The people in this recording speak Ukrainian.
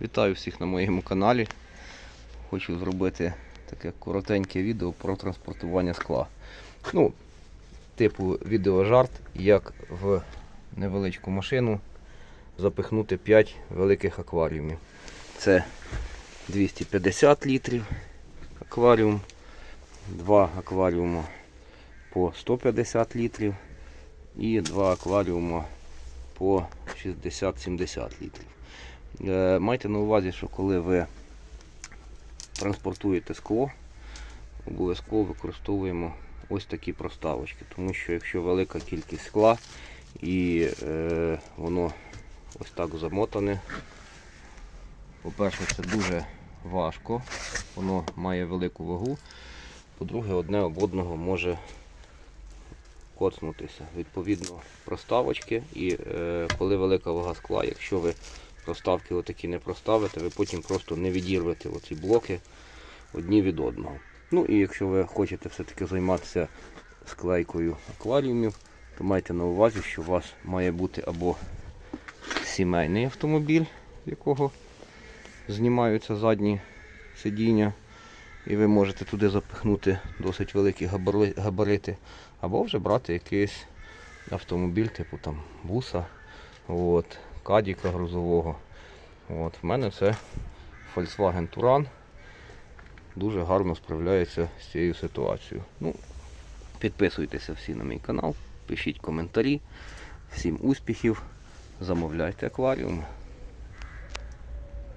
Вітаю всіх на моєму каналі. Хочу зробити таке коротеньке відео про транспортування скла. Ну, типу відеожарт, як в невеличку машину запихнути 5 великих акваріумів. Це 250 літрів акваріум, два акваріума по 150 літрів і два акваріума по 60-70 літрів. Е, Майте на увазі, що коли ви транспортуєте скло, обов'язково використовуємо ось такі проставочки, тому що якщо велика кількість скла і е, воно ось так замотане, по-перше, це дуже важко, воно має велику вагу, по-друге, одне об одного може коцнутися. Відповідно, проставочки і е, коли велика вага скла, якщо ви проставки отакі не проставите, ви потім просто не відірвете оці блоки одні від одного. Ну і якщо ви хочете все-таки займатися склейкою акваріумів, то майте на увазі, що у вас має бути або сімейний автомобіль, в якого знімаються задні сидіння, і ви можете туди запихнути досить великі габарити, або вже брати якийсь автомобіль, типу там буса, от, кадіка грузового. От, в мене це Volkswagen Туран Дуже гарно справляється з цією ситуацією. Ну, підписуйтеся всі на мій канал, пишіть коментарі. Всім успіхів, замовляйте акваріуми.